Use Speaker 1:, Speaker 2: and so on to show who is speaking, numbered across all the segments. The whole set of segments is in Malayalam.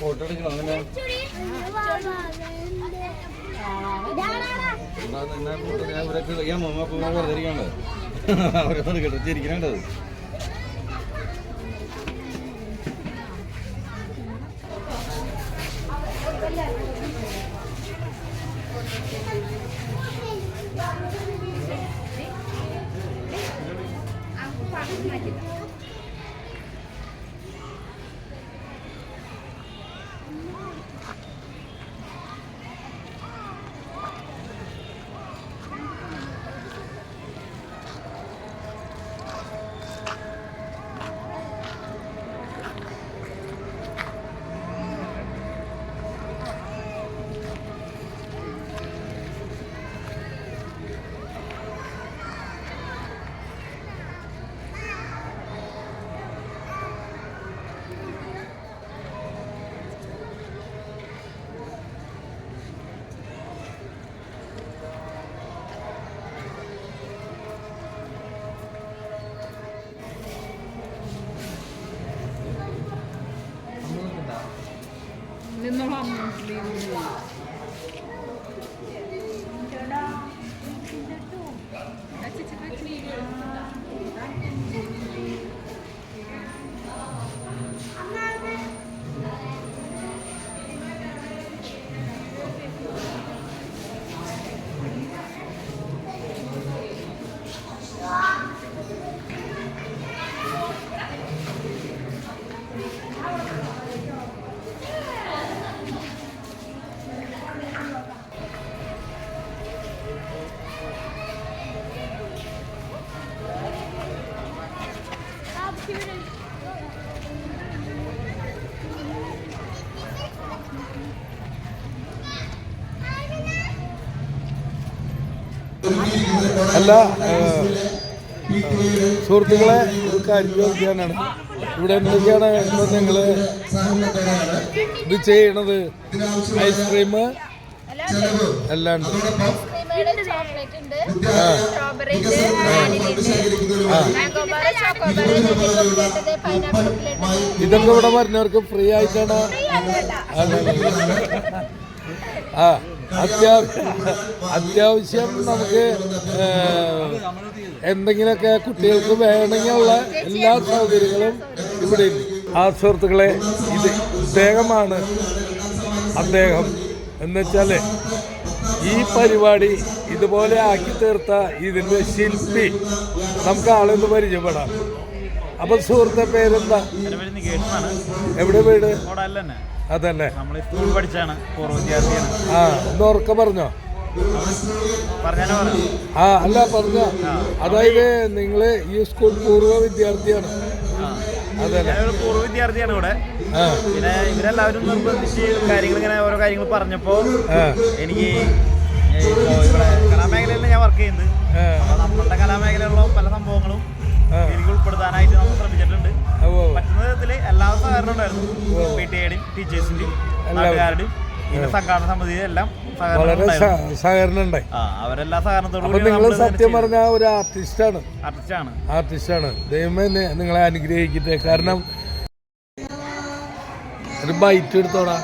Speaker 1: ഫോട്ടോ എടുക്കണം ഞാൻ ഇവരൊക്കെ അപ്പൂമ്മ വെറുതെ ഇരിക്കണ്ടത് അവരൊന്നും കേട്ടോ ചിരിക്കണേണ്ടത്
Speaker 2: Дякую. 嗯。അല്ല സുഹൃത്തുക്കളെ ഒരു കാര്യം ചോദിക്കാനാണ് ഇവിടെ എന്തൊക്കെയാണ് നിങ്ങൾ ഇത് ചെയ്യണത് ഐസ്ക്രീം എല്ലാം ഇതൊക്കെ ഇവിടെ വരുന്നവർക്ക് ഫ്രീ ആയിട്ടാണ്. ആ. അത്യാവശ്യം നമുക്ക് എന്തെങ്കിലുമൊക്കെ കുട്ടികൾക്ക് വേണമെങ്കിലുള്ള എല്ലാ സൗകര്യങ്ങളും ഇവിടെ ആ സുഹൃത്തുക്കളെ ഇത് ഇദ്ദേഹമാണ് അദ്ദേഹം. എന്നുവെച്ചാൽ ഈ പരിപാടി ഇതുപോലെ ആക്കി തീർത്ത ഇതിന്റെ ശില്പി നമുക്ക് ആളൊന്ന് പരിചയപ്പെടാം. അപ്പം സുഹൃത്തെ പേരെന്താ? എവിടെ വീട്? അതല്ലേ?
Speaker 3: നമ്മൾ സ്കൂൾ പഠിച്ചാണ് പൂർവ വിദ്യാർത്ഥിയാണ്.
Speaker 2: ആ ഒന്ന് ഉറക്കം പറഞ്ഞോ?
Speaker 3: പറഞ്ഞാലോ പറഞ്ഞു
Speaker 2: ആ അല്ല പറഞ്ഞ. അതായത് നിങ്ങൾ ഈ സ്കൂൾ പൂർവ വിദ്യാർത്ഥിയാണ്. അതല്ലേ?
Speaker 3: ഞാനൊരു പൂർവ വിദ്യാർത്ഥിയാണ് ഇവിടെ.
Speaker 2: ആ.
Speaker 3: പിന്നെ ഇവരെല്ലാവരും നിർബന്ധിച്ച് കാര്യങ്ങൾ ഇങ്ങനെ ഓരോ കാര്യങ്ങൾ പറഞ്ഞപ്പോൾ
Speaker 2: ആ.
Speaker 3: എനിക്ക് ഇപ്പോൾ ഇവിടെ കലാമേഖലയിൽ ഞാൻ വർക്ക് ചെയ്യുന്നത് അപ്പോൾ നമ്മളുടെ കലാമേഖലയിലുള്ള പല സംഭവങ്ങളും എനിക്ക് ഉൾപ്പെടുത്താനായിട്ട് നമ്മൾ ശ്രമിച്ചിട്ടുണ്ട്. പറ്റുന്ന വിധത്തിൽ എല്ലാ സഹകരണം ഉണ്ടായിരുന്നു പി ടി എയുടെയും ടീച്ചേഴ്സിന്റെയും നാട്ടുകാരുടെയും പിന്നെ സംഘാടന സമിതിയും എല്ലാം
Speaker 2: വളരെ സഹകരണം ഉണ്ടായി.
Speaker 3: ആ അവരെല്ലാ സഹകരണത്തോടും
Speaker 2: നിങ്ങൾ സത്യം പറഞ്ഞ ഒരു ആർട്ടിസ്റ്റാണ്.
Speaker 3: ആർട്ടിസ്റ്റാണ്.
Speaker 2: ആർട്ടിസ്റ്റാണ്. ദൈവമേ നിങ്ങളെ അനുഗ്രഹിക്കട്ടെ. കാരണം ഒരു ബൈറ്റ് എടുത്തോടാ.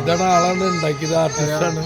Speaker 2: ഇതാണ് ആളാണ് ഉണ്ടാക്കിയത്. ആർട്ടിസ്റ്റാണ്.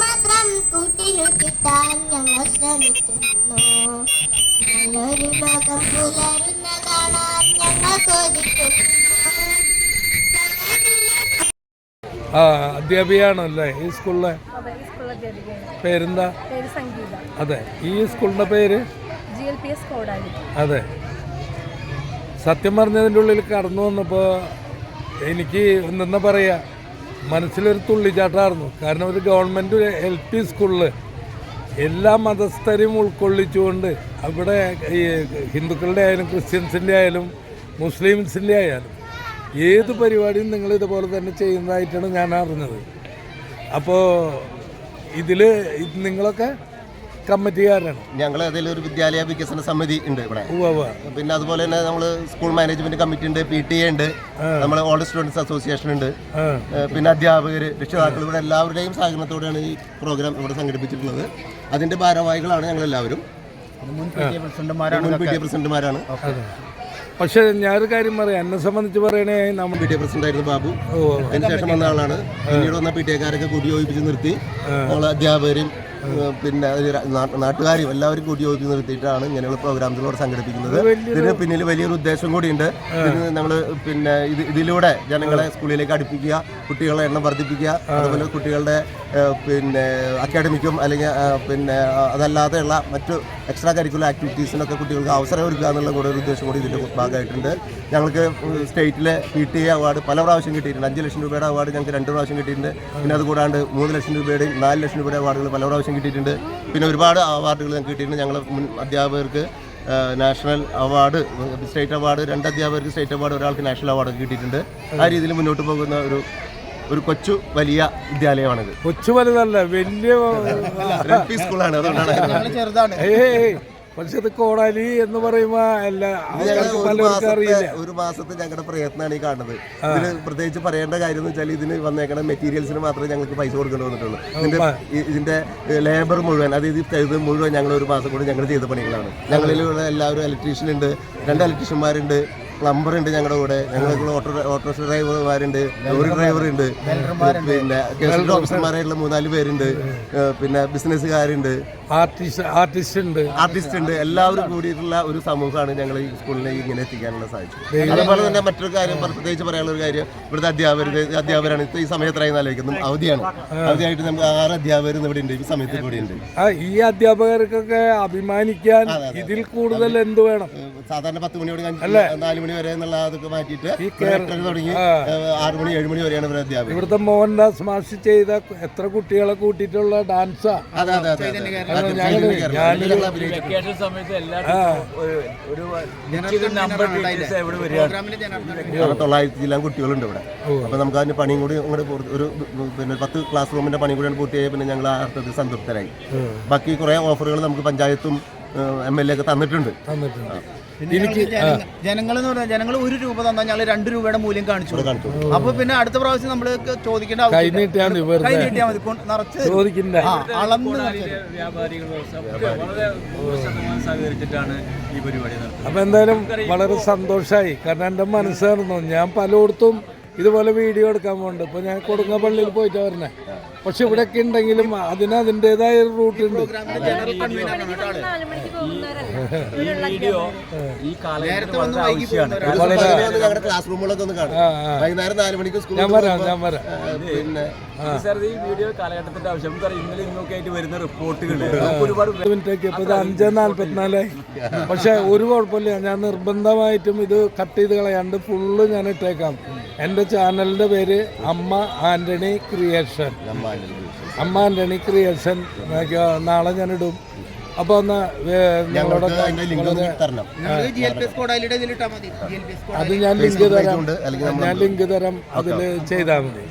Speaker 4: മാത്രം കൂട്ടിനു കിട്ടാൻ സംഗമിക്കുന്നു നല്ലൊരു ലോകം പുലരുന്ന കാണാൻ ഞങ്ങൾ കൊതിക്കുന്നു
Speaker 2: ആ അധ്യാപികയാണല്ലേ ഈ സ്കൂളിലെ പേരെന്താ അതെ ഈ സ്കൂളിന്റെ പേര്?
Speaker 5: ജി എൽ പി എസ്
Speaker 2: അതെ. സത്യം പറഞ്ഞതിന്റെ ഉള്ളിൽ കടന്നു വന്നപ്പോൾ എനിക്ക് എന്താ പറയുക മനസ്സിലൊരു തുള്ളിച്ചാട്ടമായിരുന്നു. കാരണം ഒരു ഗവൺമെന്റ് എൽ പി സ്കൂളിൽ എല്ലാ മതസ്ഥരെയും ഉൾക്കൊള്ളിച്ചുകൊണ്ട് അവിടെ ഈ ഹിന്ദുക്കളുടെ ആയാലും ക്രിസ്ത്യൻസിന്റെ ആയാലും മുസ്ലിംസിന്റെ ആയാലും ഏത് പരിപാടിയും നിങ്ങൾ ഇതുപോലെ തന്നെ ചെയ്യുന്നതായിട്ടാണ് ഞാൻ അറിഞ്ഞത്. അപ്പോൾ ഇതിൽ നിങ്ങളൊക്കെ കമ്മിറ്റിക്കാരാണ്.
Speaker 6: ഞങ്ങൾ അതിലൊരു വിദ്യാലയ വികസന സമിതി ഉണ്ട് ഇവിടെ. പിന്നെ അതുപോലെ തന്നെ നമ്മൾ സ്കൂൾ മാനേജ്മെന്റ് കമ്മിറ്റി ഉണ്ട് പി ടി എ ഉണ്ട് നമ്മൾ ഓൾഡ് സ്റ്റുഡൻസ് അസോസിയേഷൻ ഉണ്ട്. പിന്നെ അധ്യാപകർ രക്ഷിതാക്കൾ ഇവിടെ എല്ലാവരുടെയും സഹകരണത്തോടെയാണ് ഈ പ്രോഗ്രാം ഇവിടെ സംഘടിപ്പിച്ചിട്ടുള്ളത്. അതിന്റെ ഭാരവാഹികളാണ് ഞങ്ങൾ എല്ലാവരും പ്രസിഡന്റുമാരാണ്
Speaker 2: പക്ഷെ ഞാനൊരു കാര്യം പറയാം എന്നെ സംബന്ധിച്ച് പറയണേ നമ്മൾ
Speaker 6: പി ടി എ പ്രസിഡന്റ് ആയിരുന്നു ബാബു അതിനുശേഷം വന്ന ആളാണ്. പിന്നീട് വന്ന പി ടി എക്കാരൊക്കെ കൂടി യോജിപ്പിച്ച് നിർത്തി നമ്മളെ അധ്യാപകരും പിന്നെ നാട്ടുകാരും എല്ലാവരും കൂടി കൂട്ടിയോജിപ്പിച്ച് നിർത്തിയിട്ടാണ് ഇങ്ങനെയുള്ള പ്രോഗ്രാംസുകൾ സംഘടിപ്പിക്കുന്നത്. ഇതിന് പിന്നിൽ വലിയൊരു ഉദ്ദേശം കൂടിയുണ്ട്. ഞങ്ങൾ നമ്മൾ പിന്നെ ഇത് ഇതിലൂടെ ജനങ്ങളെ സ്കൂളിലേക്ക് അടുപ്പിക്കുക കുട്ടികളുടെ എണ്ണം വർദ്ധിപ്പിക്കുക അതുപോലെ കുട്ടികളുടെ പിന്നെ അക്കാഡമിക്കും അല്ലെങ്കിൽ പിന്നെ അതല്ലാതെയുള്ള മറ്റു എക്സ്ട്രാ കരിക്കുലർ ആക്ടിവിറ്റീസിനൊക്കെ കുട്ടികൾക്ക് അവസരം ഒരുക്കുക എന്നുള്ള കൂടെ ഒരു ഉദ്ദേശം കൂടി ഇതിന്റെ ഭാഗമായിട്ടുണ്ട്. ഞങ്ങൾക്ക് സ്റ്റേറ്റിലെ പി ടി എ അവാർഡ് പല പ്രാവശ്യം കിട്ടിയിട്ടുണ്ട്. അഞ്ച് ലക്ഷം രൂപയുടെ അവാർഡ് ഞങ്ങൾക്ക് രണ്ട് പ്രാവശ്യം കിട്ടിയിട്ടുണ്ട്. പിന്നെ അത് കൂടാണ്ട് മൂന്ന് ലക്ഷം രൂപയുടെയും നാല് ലക്ഷം രൂപയുടെ അവാർഡുകൾ പല പ്രാവശ്യം കിട്ടിയിട്ടുണ്ട് പിന്നെ ഒരുപാട് അവാർഡുകൾ ഞങ്ങൾക്ക് കിട്ടിയിട്ടുണ്ട് ഞങ്ങൾ മുൻ അധ്യാപകർക്ക് നാഷണൽ അവാർഡ് സ്റ്റേറ്റ് അവാർഡ് രണ്ട് അധ്യാപകർക്ക് സ്റ്റേറ്റ് അവാർഡ് ഒരാൾക്ക് നാഷണൽ അവാർഡ് കിട്ടിയിട്ടുണ്ട് ആ രീതിയിൽ മുന്നോട്ട് പോകുന്ന ഒരു ഒരു കൊച്ചു വലിയ വിദ്യാലയമാണിത്
Speaker 2: കൊച്ചു വലുതല്ല വലിയ
Speaker 6: സ്കൂളാണ് അതുകൊണ്ടാണ്
Speaker 2: ഏയ് പക്ഷെ ഇത് കോടാലി എന്ന് പറയുമ്പോ എല്ലാ
Speaker 6: ഇത്
Speaker 2: ആൾക്കാർക്ക്
Speaker 6: ഒരു മാസത്തെ
Speaker 2: അറിയില്ല?
Speaker 6: ഒരു മാസത്തെ ഞങ്ങളുടെ പ്രയത്നമാണ് ഈ കാണുന്നത്. ഇതിന് പ്രത്യേകിച്ച് പറയേണ്ട കാര്യം എന്ന് വെച്ചാൽ ഇതിന് വന്നേക്കണ മെറ്റീരിയൽസിന് മാത്രമേ ഞങ്ങൾക്ക് പൈസ കൊടുക്കേണ്ടി വന്നിട്ടുള്ളൂ. ഇതിന്റെ ഇതിന്റെ ലേബർ മുഴുവൻ അത് ഇത് മുഴുവൻ ഞങ്ങൾ ഒരു മാസം കൂടി ഞങ്ങൾ ചെയ്ത പണികളാണ്. ഞങ്ങളിലുള്ള എല്ലാവരും ഇലക്ട്രീഷ്യൻ ഉണ്ട് രണ്ട് ഇലക്ട്രീഷ്യന്മാരുണ്ട് പ്ലംബർ ഉണ്ട് ഞങ്ങളുടെ കൂടെ. ഞങ്ങൾക്ക് ഓട്ടോ ഓട്ടോറിക്ഷ ഡ്രൈവർമാരുണ്ട് ലോറി ഡ്രൈവർ ഉണ്ട് പിന്നെ ഗസ്റ്റ് ഓഫീസർമാരായിട്ടുള്ള മൂന്നാൽ പേരുണ്ട്. പിന്നെ ബിസിനസ്സുകാരുണ്ട്
Speaker 2: ആർട്ടിസ്റ്റ് ഉണ്ട്.
Speaker 6: ആർട്ടിസ്റ്റ് ഉണ്ട്. എല്ലാവരും കൂടിയിട്ടുള്ള ഒരു സമൂഹമാണ് ഞങ്ങൾ ഈ സ്കൂളിനെ ഇങ്ങനെ എത്തിക്കാനുള്ള സാധിച്ചത് അതുപോലെ തന്നെ മറ്റൊരു കാര്യം പ്രത്യേകിച്ച് പറയാനുള്ള ഒരു കാര്യം ഇവിടുത്തെ അധ്യാപകർ അധ്യാപകരാണ്. ഇപ്പൊ ഈ സമയത്തായി ആലോചിക്കുന്നത് അവധിയാണ്. അവധിയായിട്ട് നമുക്ക് ആറ് അധ്യാപകർ ഇവിടെ ഉണ്ട് ഈ സമയത്ത് കൂടി ഉണ്ട്
Speaker 2: ഈ അധ്യാപകർക്കൊക്കെ അഭിമാനിക്കാൻ ഇതിൽ കൂടുതൽ എന്ത് വേണം?
Speaker 6: സാധാരണ പത്ത് മണിയോട് നാല് മണി വരെ എന്നുള്ള അതൊക്കെ മാറ്റിയിട്ട് എട്ടര തുടങ്ങി ആറ് മണി ഏഴ് മണി വരെയാണ് ഇവിടെ അധ്യാപകർ.
Speaker 2: ഇവിടുത്തെ മോഹൻദാസ് മാഷ് ചെയ്ത എത്ര കുട്ടികളെ കൂട്ടിയിട്ടുള്ള ഡാൻസാ
Speaker 6: അതെ അതെ തൊള്ളായിരത്തി ജില്ലാ കുട്ടികളുണ്ട് ഇവിടെ. അപ്പൊ നമുക്ക് അതിന്റെ പണിയും കൂടി ഇങ്ങോട്ട് ഒരു പിന്നെ പത്ത് ക്ലാസ് റൂമിന്റെ പണിയും കൂടിയാണ് പൂർത്തിയായി പിന്നെ ഞങ്ങൾ ആ അർത്ഥത്തിൽ സംതൃപ്തരായി. ബാക്കി കുറെ ഓഫറുകൾ നമുക്ക് പഞ്ചായത്തും എം എൽ എ ഒക്കെ തന്നിട്ടുണ്ട്.
Speaker 2: തന്നിട്ടുണ്ട്.
Speaker 7: എനിക്ക് ജനങ്ങൾ എന്ന് പറഞ്ഞാൽ ജനങ്ങൾ ഒരു രൂപ തന്നാൽ ഞങ്ങൾ രണ്ട് രൂപയുടെ മൂല്യം കാണിച്ചു അപ്പൊ പിന്നെ അടുത്ത പ്രാവശ്യം നമ്മൾ ചോദിക്കേണ്ട
Speaker 2: അപ്പം എന്തായാലും വളരെ സന്തോഷമായി കാരണം എന്റെ മനസ്സായിരുന്നു. ഞാൻ പലയിടത്തും ഇതുപോലെ വീഡിയോ എടുക്കാൻ പോകുന്നുണ്ട് ഇപ്പൊ ഞാൻ കൊടുങ്ങപ്പള്ളിയിൽ പോയിട്ട് വരണേ. പക്ഷെ ഇവിടെയൊക്കെ ഉണ്ടെങ്കിലും അതിന് അതിന്റെതായ ഒരു റൂട്ട് ഉണ്ട്. ഞാൻ വരാം ഞാൻ വരാം.
Speaker 6: പിന്നെ.
Speaker 2: അഞ്ച് നാല്പത്തിനാലായി. പക്ഷെ ഒരു കുഴപ്പമില്ല. ഞാൻ നിർബന്ധമായിട്ടും ഇത് കട്ട് ചെയ്ത് കളയാണ്ട് ഫുള്ള് ഞാൻ ഇട്ടേക്കാം. എന്റെ ചാനലിന്റെ പേര് അമ്മ ആന്റണി ക്രിയേഷൻ അമ്മ ആന്റണി ക്രിയേഷൻ നാളെ ഞാനിടും. ഇടും അപ്പോൾ ഒന്ന് അത് ഞാൻ ലിങ്ക് തരാം.
Speaker 6: അല്ലെങ്കിൽ നമ്മൾ-
Speaker 2: ഞാൻ ലിങ്ക് തരാം. അതിൽ ചെയ്താൽ മതി.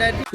Speaker 7: ഇത് രണ്ടായിരത്തി